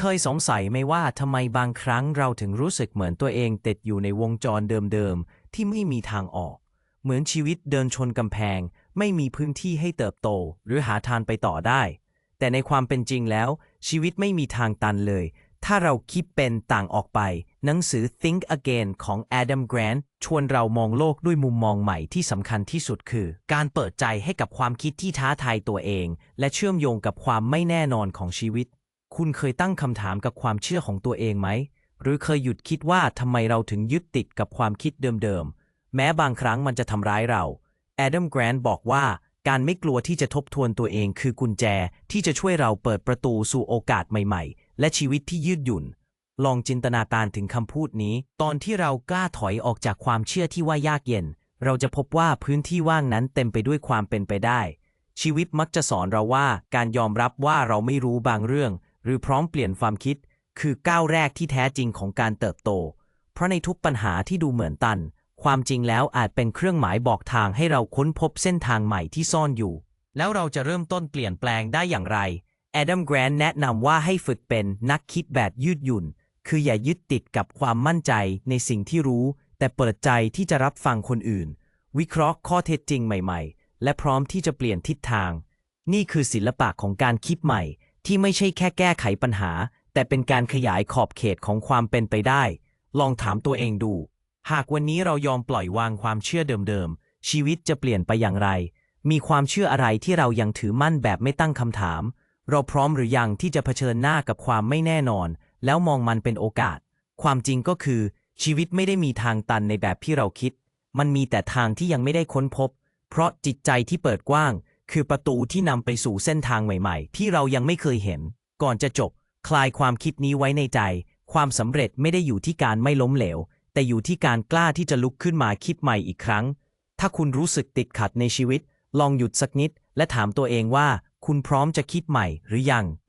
เคยสงสัยไหมว่าทำไมบางครั้งเราถึงรู้สึกเหมือนตัวเองติดอยู่ในวงจรเดิมๆ ที่ไม่มีทางออก เหมือนชีวิตเดินชนกำแพง ไม่มีพื้นที่ให้เติบโต หรือหาทางไปต่อได้ แต่ในความเป็นจริงแล้ว ชีวิตไม่มีทางตันเลย ถ้าเราคิดเป็นต่างออกไป หนังสือ Think Again ของ Adam Grant ชวนเรามองโลกด้วยมุมมองใหม่ที่สำคัญที่สุดคือ การเปิดใจให้กับความคิดที่ท้าทายตัวเอง และเชื่อมโยงกับความไม่แน่นอนของชีวิต คุณเคยตั้งคำถามกับความเชื่อของตัวเองไหม หรือเคยหยุดคิดว่าทำไมเราถึงยึดติดกับความคิดเดิมๆ แม้บางครั้งมันจะทำร้ายเราแอดัมแกรนต์บอกว่าการไม่กลัวที่จะทบทวนตัวเองคือกุญแจที่จะช่วยเราเปิดประตูสู่โอกาสใหม่ๆ และชีวิตที่ยืดหยุ่น ลองจินตนาการถึงคำพูดนี้ ตอนที่เรากล้าถอยออกจากความเชื่อที่ว่ายากเย็น เราจะพบว่าพื้นที่ว่างนั้นเต็มไปด้วยความเป็นไปได้ ชีวิตมักจะสอนเราว่าการยอมรับว่าเราไม่รู้บางเรื่อง หรือพร้อมเปลี่ยนความคิด คือก้าวแรกที่แท้จริงของการเติบโต เพราะในทุกปัญหาที่ดูเหมือนตัน ความจริงแล้วอาจเป็นเครื่องหมายบอกทางให้เราค้นพบเส้นทางใหม่ที่ซ่อนอยู่ แล้วเราจะเริ่มต้นเปลี่ยนแปลงได้อย่างไรแอดัมแกรนแนะนำว่าให้ฝึกเป็นนักคิดแบบยืดหยุ่น คืออย่ายึดติดกับความมั่นใจในสิ่งที่รู้ แต่เปิดใจที่จะรับฟังคนอื่น วิเคราะห์ข้อเท็จจริงใหม่ ๆ และพร้อมที่จะเปลี่ยนทิศทาง นี่คือศิลปะของการคิดใหม่ ที่ไม่ใช่แค่แก้ไขปัญหา แต่เป็นการขยายขอบเขตของความเป็นไปได้ ลองถามตัวเองดู หากวันนี้เรายอมปล่อยวางความเชื่อเดิมๆ ชีวิตจะเปลี่ยนไปอย่างไร มีความเชื่ออะไรที่เรายังถือมั่นแบบไม่ตั้งคำถาม เราพร้อมหรือยังที่จะเผชิญหน้ากับความไม่แน่นอน แล้วมองมันเป็นโอกาส ความจริงก็คือ ชีวิตไม่ได้มีทางตันในแบบที่เราคิด มันมีแต่ทางที่ยังไม่ได้ค้นพบ เพราะจิตใจที่เปิดกว้าง คือประตูที่นำไปสู่เส้นทางใหม่ ๆ ที่เรายังไม่เคยเห็น ก่อนจะจบ คลายความคิดนี้ไว้ในใจ ความสำเร็จไม่ได้อยู่ที่การไม่ล้มเหลว แต่อยู่ที่การกล้าที่จะลุกขึ้นมาคิดใหม่อีกครั้ง ถ้าคุณรู้สึกติดขัดในชีวิต ลองหยุดสักนิด และถามตัวเองว่า คุณพร้อมจะคิดใหม่หรือยัง